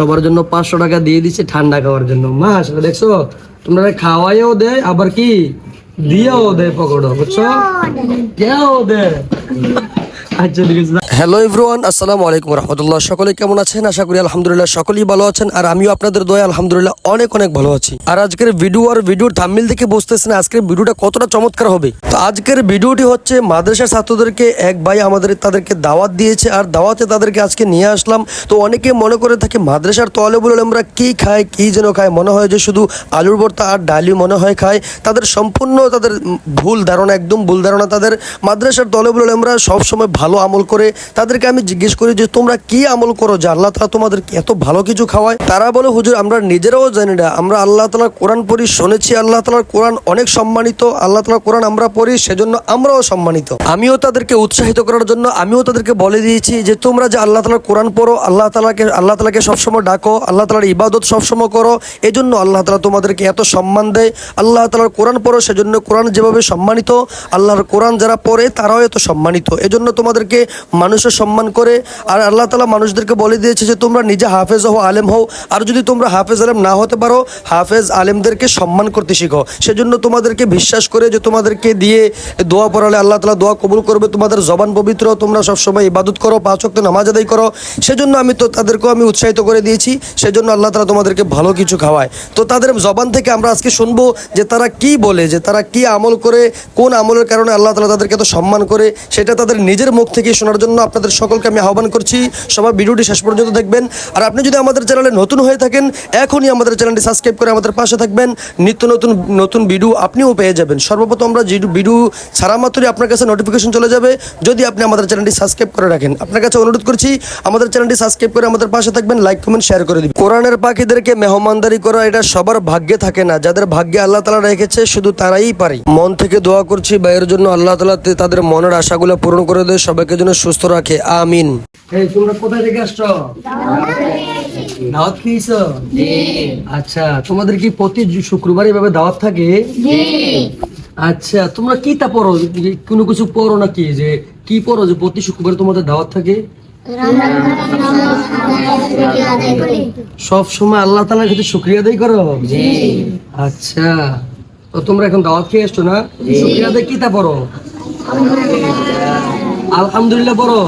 সবার জন্য পাঁচশো টাকা দিয়ে দিচ্ছে ঠান্ডা খাওয়ার জন্য। মা সেটা দেখছ? তোমরা খাওয়াইও দেয় আবার কি? দিয়েও দেয় পকোড়া বুঝছ? কেউ দেয় আচ্ছা ঠিক আছে হ্যালো এভরিওয়ান, আসসালামু আলাইকুম রহমতুল্লাহ। সকলে কেমন আছেন? আশা করি আলহামদুলিল্লাহ সকলেই ভালো আছেন। আর আমিও আপনাদের দয়া আলহামদুলিল্লাহ অনেক অনেক ভালো আছি। আর আজকের ভিডিও আর ভিডিওর থাম্মিল থেকে বুঝতেছেন আজকের ভিডিওটা কতটা চমৎকার হবে। তো আজকের ভিডিওটি হচ্ছে, মাদ্রাসার ছাত্রদেরকে এক ভাই আমাদের তাদেরকে দাওয়াত দিয়েছে। আর দাওয়াতে তাদেরকে আজকে নিয়ে আসলাম। তো অনেকে মনে করে থাকে, মাদ্রাসার তলে বলে আমরা কি খাই কি যেন খায়? মনে হয় যে শুধু আলুর ভর্তা আর ডালি মনে হয় খায়। তাদের সম্পূর্ণ তাদের ভুল ধারণা, একদম ভুল ধারণা তাদের মাদ্রাসার তলে বলে আমরা সবসময় ভালো আমল করে তাদেরকে আমি জিজ্ঞেস করি যে, তোমরা কি আমল করো যে আল্লাহ তালা তোমাদের এত ভালো কিছু খাওয়ায়? তারা বলে, হুজুর, আমরা নিজেরাও জানি না। আমরা আল্লাহ তালার কোরআন পড়ি, শুনেছি আল্লাহ তালার কোরআন অনেক সম্মানিত। আল্লাহ তালার কোরআন আমরা পড়ি, সেজন্য আমরাও সম্মানিত। আমিও তাদেরকে উৎসাহিত করার জন্য, আমিও তাদেরকে বলে দিয়েছি যে, তোমরা যে আল্লাহ তালার কোরআন পড়ো, আল্লাহ তালাকে আল্লাহ তালাকে সবসময় ডাকো, আল্লাহ তালার ইবাদত সবসময় করো। এই জন্য আল্লাহ তালা তোমাদেরকে এত সম্মান দেয়। আল্লাহ তালার কোরআন পড়ো, সেজন্য কোরআন যেভাবে সম্মানিত, আল্লাহর কোরআন যারা পড়ে, তারাও এত সম্মানিত। এজন্য তোমাদেরকে মানুষের সম্মান করে, আর আল্লাহ তালা মানুষদেরকে বলে দিয়েছে যে তোমরা নিজে হাফেজ হও, আলেম হও, আর যদি তোমরা হাফেজ আলেম না হতে পারো, হাফেজ আলেমদেরকে সম্মান করতে শিখো। সেজন্য তোমাদেরকে বিশ্বাস করে যে তোমাদেরকে দিয়ে দোয়া পড়ালে আল্লাহ তালা দোয়া কবুল করবে। তোমাদের জবান পবিত্র, তোমরা সবসময় ইবাদত করো, পাঁচ ওয়াক্ত নামাজ আদায় করো। সেজন্য আমি তো তাদেরকেও আমি উৎসাহিত করে দিয়েছি। সেজন্য আল্লাহ তালা তোমাদেরকে ভালো কিছু খাওয়ায়। তো তাদের জবান থেকে আমরা আজকে শুনব যে তারা কি বলে, যে তারা কি আমল করে, কোন আমলের কারণে আল্লাহ তালা তাদেরকে এত সম্মান করে, সেটা তাদের নিজের মুখ থেকে শোনার জন্য আপনাদের সকলকে আমি আহ্বান করছি। সবাই ভিডিওটি শেষ পর্যন্ত দেখবেন। আর আপনি যদি আমাদের চ্যানেলে নতুন হয়ে থাকেন, এখনই আমাদের চ্যানেলটি সাবস্ক্রাইব করে আমাদের পাশে থাকবেন। নিত্য নতুন নতুন ভিডিও আপনিও পেয়ে যাবেন। সর্বপ্রথম আমরা ভিডিও ছাড়া মাত্রই আপনার কাছে নোটিফিকেশন চলে যাবে, যদি আপনি আমাদের চ্যানেলটি সাবস্ক্রাইব করে রাখেন। আপনার কাছে অনুরোধ করছি, আমাদের চ্যানেলটি সাবস্ক্রাইব করে আমাদের পাশে থাকবেন লাইক কমেন্ট শেয়ার করে দিবেন। কোরআনের পাখিদেরকে মেহমানদারি করা এটা সবার ভাগ্যে থাকে না। যাদের ভাগ্যে আল্লাহ তালা রেখেছে, শুধু তারাই পারে। মন থেকে দোয়া করছি বাইরের জন্য আল্লাহ তালা তাদের মনের আশাগুলো পূরণ করে দেয়। সবাইকে যেন সুস্থ রাখে আমিন। এই তোমরা কোথায় থেকে আসছো? দাওয়াত খেয়েছো? আচ্ছা তোমাদের কি প্রতি শুক্রবার এভাবে দাওয়াত থাকে? আচ্ছা তোমরা কি তা পড়ো? কোনো কিছু পড়ো নাকি? যে কি পড়ো যে প্রতি শুক্রবার তোমাদের দাওয়াত থাকে? সব সময় আল্লাহ তালার কাছে শুক্রিয়া আদায় করো? আচ্ছা তো তোমরা এখন দাওয়াত খেয়ে এসছো না? শুক্রিয়া আদায় কি তা পড়ো? আলহামদুলিল্লাহ পড়ো।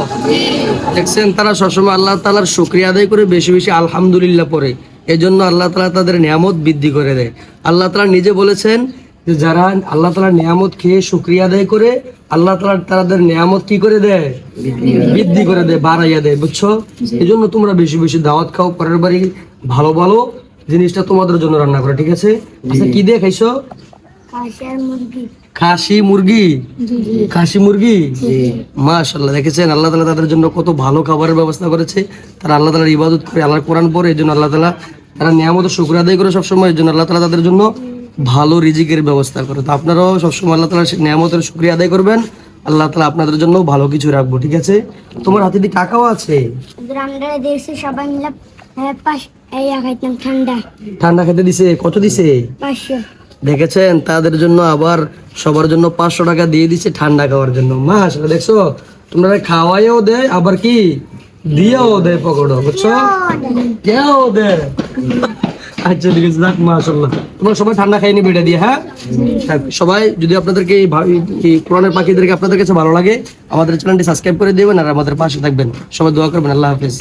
দেখছেন, তারা সবসময় আল্লাহ তালার শুক্রিয়া আদায় করে বেশি বেশি আলহামদুলিল্লাহ পড়ে। এজন্য আল্লাহ তালা তাদের নিয়ামত বৃদ্ধি করে দেয়। আল্লাহ তালা নিজে বলেছেন যে, যারা আল্লাহ তালার নিয়ামত খেয়ে শুক্রিয়া আদায় করে, আল্লাহ তালা তাদের নিয়ামত কি করে দেয়? বৃদ্ধি করে দেয়, বাড়াইয়া দেয়, বুঝছ? এই জন্য তোমরা বেশি বেশি দাওয়াত খাও, পরের বাড়ি ভালো ভালো জিনিসটা তোমাদের জন্য রান্না করে, ঠিক আছে? আচ্ছা কি দিয়ে খাইছো? খাসি মুরগি? খাসি মুরগি? মাশাল্লাহ দেখেছেন? আল্লাহ তালা তাদের জন্য কত ভালো খাবারের ব্যবস্থা করেছে। তারা আল্লাহ তালার ইবাদত করে আল্লাহর কোরআন পড়ে এই জন্য আল্লাহ তালা তারা নিয়ামত শুক্র আদায় করে সবসময় এই জন্য আল্লাহ তালা তাদের জন্য ভালো রিজিকের ব্যবস্থা করে। তো আপনারাও সবসময় আল্লাহ তালা নিয়ামতের শুক্রিয়া আদায় করবেন। আল্লাহ তালা আপনাদের জন্য ভালো কিছু রাখব ঠিক আছে? তোমার হাতে দিয়ে টাকাও আছে? সবাই মিলে ঠান্ডা। ঠান্ডা খেতে দিছে? কত দিছে? পাঁচশো। দেখেছেন? তাদের জন্য আবার সবার জন্য পাঁচশো টাকা দিয়ে দিচ্ছে ঠান্ডা খাওয়ার জন্য। মা আসলে দেখছ? তোমরা খাওয়াইও দেয় আবার কি? দিয়েও দেয় পকোড়া, বুঝছ? কেউ দেয় আচ্ছা ঠিক আছে, যাক মাশাল্লাহ তোমরা সবাই ঠান্ডা খাইনি বেটা দিয়ে হ্যাঁ? সবাই যদি আপনাদেরকে এই কোরআনের পাখিদেরকে আপনাদের কাছে ভালো লাগে, আমাদের চ্যানেলটি সাবস্ক্রাইব করে দেবেন আর আমাদের পাশে থাকবেন। সবাই দোয়া করবেন, আল্লাহ হাফেজ।